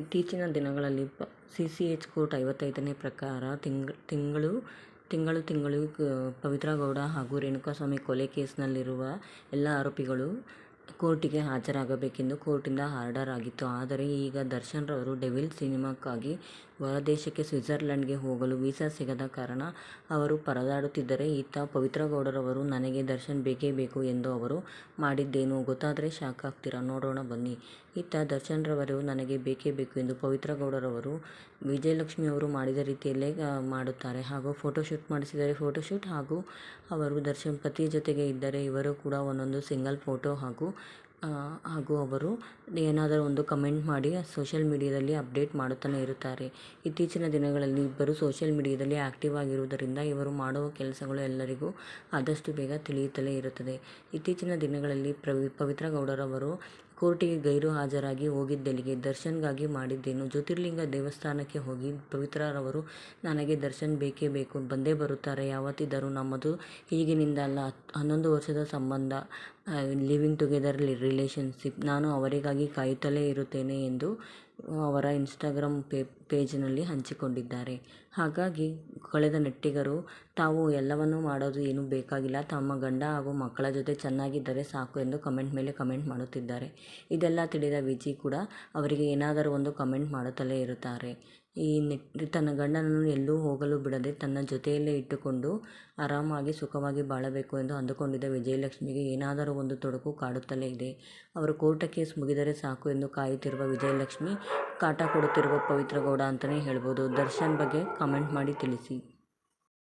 ಇತ್ತೀಚಿನ ದಿನಗಳಲ್ಲಿ ಪ, ಸಿ ಸಿ ಎಚ್ ಕೋರ್ಟ್ ಐವತ್ತೈದನೇ ಪ್ರಕಾರ ತಿಂಗ್, ತಿಂಗಳು ತಿಂಗಳು ತಿಂಗಳು ಪವಿತ್ರ ಗೌಡ ಹಾಗೂ ರೇಣುಕಾಸ್ವಾಮಿ ಕೊಲೆ ಕೇಸ್ನಲ್ಲಿರುವ ಎಲ್ಲ ಆರೋಪಿಗಳು ಕೋರ್ಟಿಗೆ ಹಾಜರಾಗಬೇಕೆಂದು ಕೋರ್ಟಿಂದ ಆರ್ಡರ್ ಆಗಿತ್ತು. ಆದರೆ ಈಗ ದರ್ಶನ್ರವರು ಡೆವಿಲ್ ಸಿನಿಮಾಕ್ಕಾಗಿ ಹೊರದೇಶಕ್ಕೆ ಸ್ವಿಟ್ಜರ್ಲೆಂಡ್ಗೆ ಹೋಗಲು ವೀಸಾ ಸಿಗದ ಕಾರಣ ಅವರು ಪರದಾಡುತ್ತಿದ್ದರೆ ಇತ್ತ ಪವಿತ್ರ ಗೌಡರವರು ನನಗೆ ದರ್ಶನ್ ಬೇಕೇ ಬೇಕು ಎಂದು ಅವರು ಮಾಡಿದ್ದೇನು ಗೊತ್ತಾದ್ರೆ ಶಾಕ್ ಆಗ್ತೀರಾ ನೋಡೋಣ ಬನ್ನಿ. ಇತ್ತ ದರ್ಶನ್ರವರು ನನಗೆ ಬೇಕೇ ಬೇಕು ಎಂದು ಪವಿತ್ರ ಗೌಡರವರು ವಿಜಯಲಕ್ಷ್ಮಿ ಅವರು ಮಾಡಿದ ರೀತಿಯಲ್ಲೇ ಮಾಡುತ್ತಾರೆ ಹಾಗೂ ಫೋಟೋಶೂಟ್ ಮಾಡಿಸಿದರೆ ಫೋಟೋಶೂಟ್ ಹಾಗೂ ಅವರು ದರ್ಶನ್ ಪತಿ ಜೊತೆಗೆ ಇದ್ದರೆ ಇವರು ಕೂಡ ಒಂದೊಂದು ಸಿಂಗಲ್ ಫೋಟೋ ಹಾಗೂ ಹಾಗೂ ಅವರು ಏನಾದರೂ ಒಂದು ಕಮೆಂಟ್ ಮಾಡಿ ಸೋಷಿಯಲ್ ಮೀಡಿಯಾದಲ್ಲಿ ಅಪ್ಡೇಟ್ ಮಾಡುತ್ತಲೇ ಇರುತ್ತಾರೆ. ಇತ್ತೀಚಿನ ದಿನಗಳಲ್ಲಿ ಇಬ್ಬರು ಸೋಷಿಯಲ್ ಮೀಡಿಯಾದಲ್ಲಿ ಆ್ಯಕ್ಟಿವ್ ಆಗಿರುವುದರಿಂದ ಇವರು ಮಾಡುವ ಕೆಲಸಗಳು ಎಲ್ಲರಿಗೂ ಆದಷ್ಟು ಬೇಗ ತಿಳಿಯುತ್ತಲೇ ಇರುತ್ತದೆ. ಇತ್ತೀಚಿನ ದಿನಗಳಲ್ಲಿ ಪ್ರವಿ, ಪವಿತ್ರ ಗೌಡರವರು ಕೋರ್ಟಿಗೆ ಗೈರು ಹಾಜರಾಗಿ ಹೋಗಿದ್ದೆಲ್ಲಿಗೆ ದರ್ಶನ್ಗಾಗಿ ಮಾಡಿದ್ದೇನು? ಜ್ಯೋತಿರ್ಲಿಂಗ ದೇವಸ್ಥಾನಕ್ಕೆ ಹೋಗಿ ಪವಿತ್ರರವರು ನನಗೆ ದರ್ಶನ್ ಬೇಕೇ ಬೇಕು, ಬಂದೇ ಬರುತ್ತಾರೆ. ಯಾವತ್ತಿದ್ದರೂ ನಮ್ಮದು ಈಗಿನಿಂದ ಅಲ್ಲ. ಹನ್ನೊಂದು ವರ್ಷದ ಸಂಬಂಧ ಲಿವಿಂಗ್ ಟುಗೆದರ್ ರಿಲೇಷನ್ಶಿಪ್ ನಾನು ಅವರಿಗಾಗಿ ಕಾಯುತ್ತಲೇ ಇರುತ್ತೇನೆ ಎಂದು ಅವರ ಇನ್ಸ್ಟಾಗ್ರಾಮ್ ಪೇಜಿನಲ್ಲಿ ಹಂಚಿಕೊಂಡಿದ್ದಾರೆ. ಹಾಗಾಗಿ ಕಳೆದ ನೆಟ್ಟಿಗರು, ತಾವು ಎಲ್ಲವನ್ನೂ ಮಾಡೋದು ಏನೂ ಬೇಕಾಗಿಲ್ಲ ತಮ್ಮ ಗಂಡ ಹಾಗೂ ಮಕ್ಕಳ ಜೊತೆ ಚೆನ್ನಾಗಿದ್ದರೆ ಸಾಕು ಎಂದು ಕಮೆಂಟ್ ಮೇಲೆ ಕಮೆಂಟ್ ಮಾಡುತ್ತಿದ್ದಾರೆ. ಇದೆಲ್ಲ ತಿಳಿದ ವಿಜಿ ಕೂಡ ಅವರಿಗೆ ಏನಾದರೂ ಒಂದು ಕಮೆಂಟ್ ಮಾಡುತ್ತಲೇ ಇರುತ್ತಾರೆ. ಈ ತನ್ನ ಗಂಡನನ್ನು ಎಲ್ಲೂ ಹೋಗಲು ಬಿಡದೆ ತನ್ನ ಜೊತೆಯಲ್ಲೇ ಇಟ್ಟುಕೊಂಡು ಆರಾಮಾಗಿ ಸುಖವಾಗಿ ಬಾಳಬೇಕು ಎಂದು ಅಂದುಕೊಂಡಿದ್ದ ವಿಜಯಲಕ್ಷ್ಮಿಗೆ ಏನಾದರೂ ಒಂದು ತೊಡಕು ಕಾಡುತ್ತಲೇ ಇದೆ. ಅವರ ಕೋರ್ಟ ಕೇಸ್ ಮುಗಿದರೆ ಸಾಕು ಎಂದು ಕಾಯುತ್ತಿರುವ ವಿಜಯಲಕ್ಷ್ಮಿ ಕಾಟ ಕೊಡುತ್ತಿರುವ ಪವಿತ್ರ ಗೌಡ ಹೇಳ್ಬೋದು. ದರ್ಶನ್ ಬಗ್ಗೆ ಕಮೆಂಟ್ ಮಾಡಿ ತಿಳಿಸಿ.